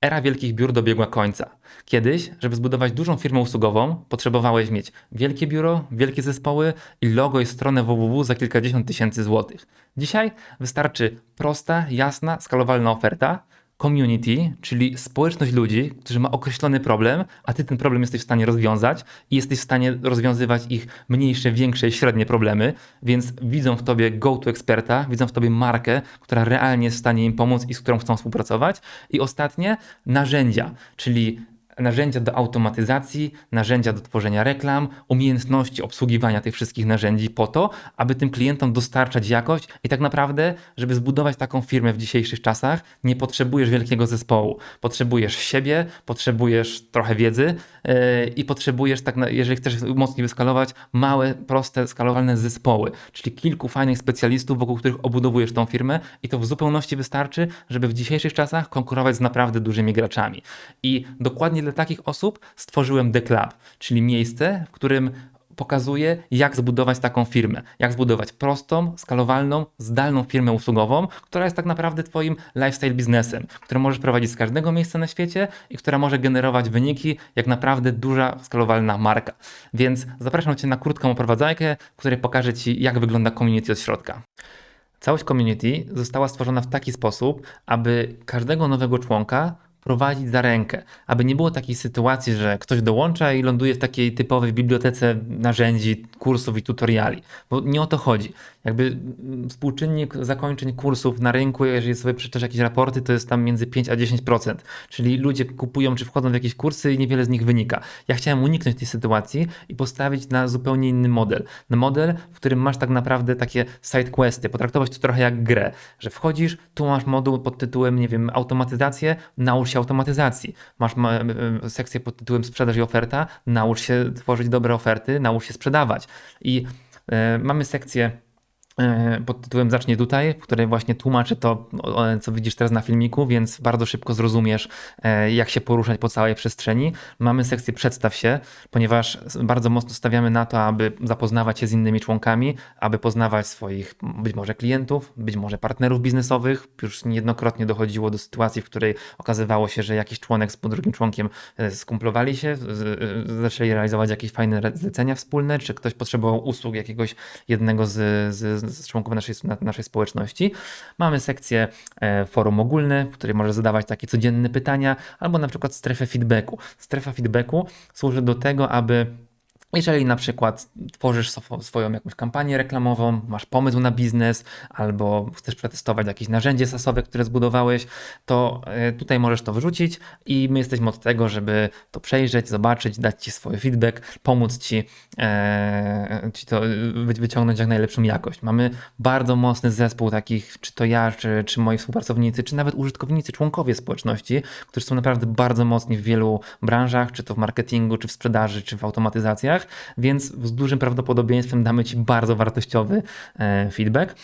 Era wielkich biur dobiegła końca. Kiedyś, żeby zbudować dużą firmę usługową, potrzebowałeś mieć wielkie biuro, wielkie zespoły i logo i stronę www za kilkadziesiąt tysięcy złotych. Dzisiaj wystarczy prosta, jasna, skalowalna oferta, community, czyli społeczność ludzi, którzy ma określony problem, a ty ten problem jesteś w stanie rozwiązać i jesteś w stanie rozwiązywać ich mniejsze, większe średnie problemy, więc widzą w tobie go-to eksperta, widzą w tobie markę, która realnie jest w stanie im pomóc i z którą chcą współpracować. I ostatnie, narzędzia, czyli narzędzia do automatyzacji, narzędzia do tworzenia reklam, umiejętności obsługiwania tych wszystkich narzędzi po to, aby tym klientom dostarczać jakość i tak naprawdę, żeby zbudować taką firmę w dzisiejszych czasach, nie potrzebujesz wielkiego zespołu. Potrzebujesz siebie, potrzebujesz trochę wiedzy yy, i potrzebujesz, tak jeżeli chcesz mocniej wyskalować, małe, proste, skalowalne zespoły, czyli kilku fajnych specjalistów, wokół których obudowujesz tą firmę i to w zupełności wystarczy, żeby w dzisiejszych czasach konkurować z naprawdę dużymi graczami. I dokładnie dla takich osób stworzyłem The Club, czyli miejsce, w którym pokazuję, jak zbudować taką firmę. Jak zbudować prostą, skalowalną, zdalną firmę usługową, która jest tak naprawdę Twoim lifestyle biznesem, którą możesz prowadzić z każdego miejsca na świecie i która może generować wyniki jak naprawdę duża, skalowalna marka. Więc zapraszam Cię na krótką oprowadzajkę, w której pokażę Ci, jak wygląda community od środka. Całość community została stworzona w taki sposób, aby każdego nowego członka prowadzić za rękę, aby nie było takiej sytuacji, że ktoś dołącza i ląduje w takiej typowej bibliotece narzędzi, kursów i tutoriali, bo nie o to chodzi. Jakby współczynnik zakończeń kursów na rynku, jeżeli sobie przeczytasz jakieś raporty, to jest tam między 5 a 10%, czyli ludzie kupują czy wchodzą w jakieś kursy i niewiele z nich wynika. Ja chciałem uniknąć tej sytuacji i postawić na zupełnie inny model. Na model, w którym masz tak naprawdę takie side questy, potraktować to trochę jak grę, że wchodzisz, tu masz moduł pod tytułem, nie wiem, automatyzację, naucz się automatyzacji. Masz sekcję pod tytułem sprzedaż i oferta, naucz się tworzyć dobre oferty, naucz się sprzedawać. I y, mamy sekcję E, pod tytułem Zacznij tutaj, w której właśnie tłumaczę to, co widzisz teraz na filmiku, więc bardzo szybko zrozumiesz, e, jak się poruszać po całej przestrzeni. Mamy sekcję Przedstaw się, ponieważ bardzo mocno stawiamy na to, aby zapoznawać się z innymi członkami, aby poznawać swoich być może klientów, być może partnerów biznesowych. Już niejednokrotnie dochodziło do sytuacji, w której okazywało się, że jakiś członek z drugim członkiem e, skumplowali się, zaczęli realizować jakieś fajne zlecenia wspólne, czy ktoś potrzebował usług jakiegoś jednego z, z z członków naszej, naszej społeczności. Mamy sekcję e, forum ogólne, w której możesz zadawać takie codzienne pytania, albo na przykład strefę feedbacku. Strefa feedbacku służy do tego, aby jeżeli na przykład tworzysz swoją jakąś kampanię reklamową, masz pomysł na biznes, albo chcesz przetestować jakieś narzędzie sasowe, które zbudowałeś, to e, tutaj możesz to wrzucić i my jesteśmy od tego, żeby to przejrzeć, zobaczyć, dać Ci swój feedback, pomóc Ci, e, ci to wyciągnąć jak najlepszą jakość. Mamy bardzo mocny zespół takich, czy to ja, czy, czy moi współpracownicy, czy nawet użytkownicy, członkowie społeczności, którzy są naprawdę bardzo mocni w wielu branżach, czy to w marketingu, czy w sprzedaży, czy w automatyzacjach więc z dużym prawdopodobieństwem damy Ci bardzo wartościowy e, feedback.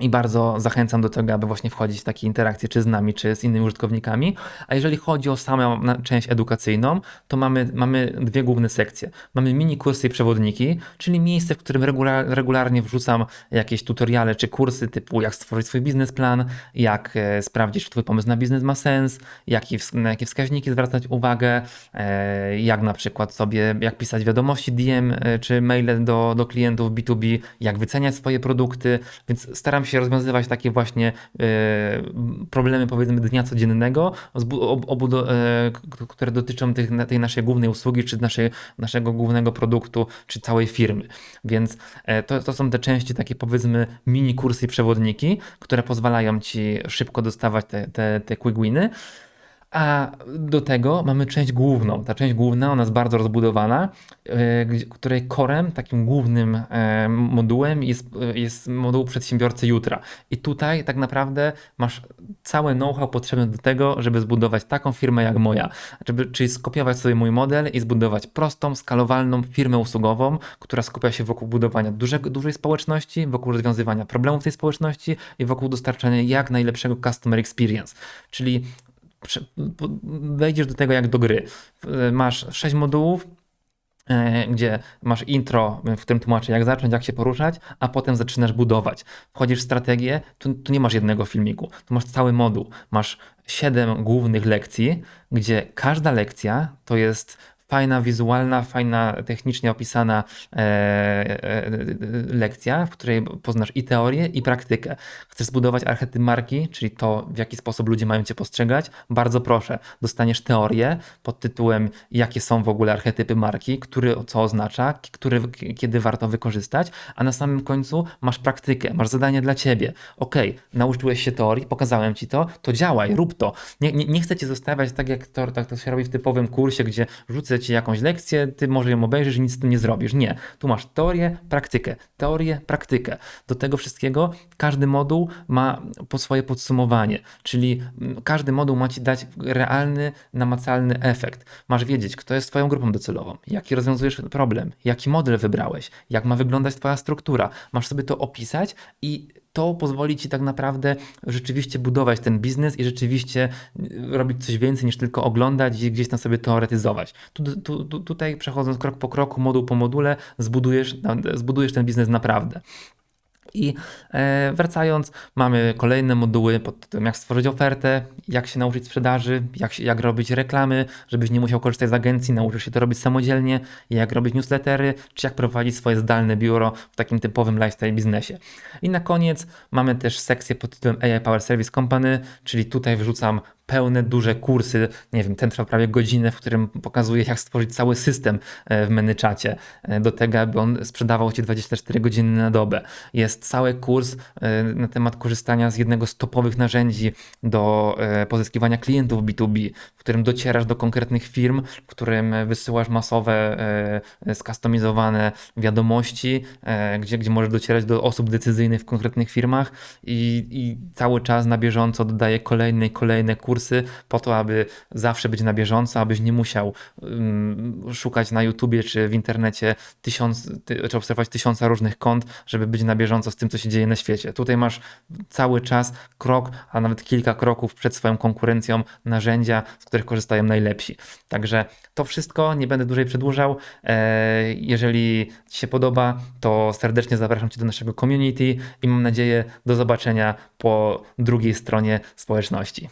I bardzo zachęcam do tego, aby właśnie wchodzić w takie interakcje, czy z nami, czy z innymi użytkownikami. A jeżeli chodzi o samą część edukacyjną, to mamy, mamy dwie główne sekcje. Mamy mini kursy i przewodniki, czyli miejsce, w którym regular, regularnie wrzucam jakieś tutoriale czy kursy typu jak stworzyć swój biznesplan, jak e, sprawdzić, czy Twój pomysł na biznes ma sens, na jakie wskaźniki zwracać uwagę, e, jak na przykład sobie, jak pisać wiadomości DM e, czy maile do, do klientów B2B, jak wyceniać swoje produkty, więc staram się rozwiązywać takie właśnie e, problemy powiedzmy dnia codziennego, e, które dotyczą tych, tej naszej głównej usługi, czy naszej, naszego głównego produktu, czy całej firmy. Więc e, to, to są te części takie powiedzmy mini kursy i przewodniki, które pozwalają Ci szybko dostawać te, te, te quick winy. A do tego mamy część główną. Ta część główna, ona jest bardzo rozbudowana, e, której korem, takim głównym e, modułem jest, e, jest moduł przedsiębiorcy jutra. I tutaj tak naprawdę masz całe know-how potrzebne do tego, żeby zbudować taką firmę jak moja. Żeby, czyli skopiować sobie mój model i zbudować prostą, skalowalną firmę usługową, która skupia się wokół budowania duże, dużej społeczności, wokół rozwiązywania problemów tej społeczności i wokół dostarczania jak najlepszego customer experience. Czyli wejdziesz do tego jak do gry. Masz sześć modułów, e, gdzie masz intro, w którym tłumaczę, jak zacząć, jak się poruszać, a potem zaczynasz budować. Wchodzisz w strategię, tu, tu nie masz jednego filmiku, tu masz cały moduł. Masz siedem głównych lekcji, gdzie każda lekcja to jest fajna, wizualna, fajna, technicznie opisana e, e, lekcja, w której poznasz i teorię, i praktykę. Chcesz zbudować archetyp marki, czyli to, w jaki sposób ludzie mają cię postrzegać? Bardzo proszę, dostaniesz teorię pod tytułem, jakie są w ogóle archetypy marki, który co oznacza, który, kiedy warto wykorzystać, a na samym końcu masz praktykę, masz zadanie dla ciebie. Ok, nauczyłeś się teorii, pokazałem ci to, to działaj, rób to. Nie, nie, nie chcę cię zostawiać tak, jak to, tak to się robi w typowym kursie, gdzie rzucę ci jakąś lekcję, ty może ją obejrzysz i nic z tym nie zrobisz. Nie. Tu masz teorię, praktykę, teorię, praktykę. Do tego wszystkiego każdy moduł ma po swoje podsumowanie, czyli mm, każdy moduł ma ci dać realny, namacalny efekt. Masz wiedzieć, kto jest twoją grupą docelową, jaki rozwiązujesz problem, jaki model wybrałeś, jak ma wyglądać twoja struktura. Masz sobie to opisać i to pozwoli ci tak naprawdę rzeczywiście budować ten biznes i rzeczywiście y, robić coś więcej niż tylko oglądać i gdzieś tam sobie teoretyzować. Tu, tu, tu, tutaj przechodząc krok po kroku, moduł po module, zbudujesz, zbudujesz ten biznes naprawdę. I e, wracając, mamy kolejne moduły pod tym, jak stworzyć ofertę, jak się nauczyć sprzedaży, jak, się, jak robić reklamy, żebyś nie musiał korzystać z agencji, nauczysz się to robić samodzielnie, jak robić newslettery, czy jak prowadzić swoje zdalne biuro w takim typowym lifestyle biznesie. I na koniec mamy też sekcję pod tytułem AI Power Service Company, czyli tutaj wrzucam pełne, duże kursy. Nie wiem, ten trwa prawie godzinę, w którym pokazuje, jak stworzyć cały system e, w ManyChacie e, do tego, aby on sprzedawał Ci 24 godziny na dobę. Jest cały kurs e, na temat korzystania z jednego z topowych narzędzi do pozyskiwania klientów B2B, w którym docierasz do konkretnych firm, w którym wysyłasz masowe, skustomizowane wiadomości, gdzie, gdzie możesz docierać do osób decyzyjnych w konkretnych firmach i, i cały czas na bieżąco dodaje kolejne i kolejne kursy kursy po to, aby zawsze być na bieżąco, abyś nie musiał um, szukać na YouTubie czy w internecie tysiąc, ty, czy obserwować tysiąca różnych kont, żeby być na bieżąco z tym, co się dzieje na świecie. Tutaj masz cały czas krok, a nawet kilka kroków przed swoją konkurencją narzędzia, z których korzystają najlepsi. Także to wszystko, nie będę dłużej przedłużał. E, jeżeli Ci się podoba, to serdecznie zapraszam Cię do naszego community i mam nadzieję do zobaczenia po drugiej stronie społeczności.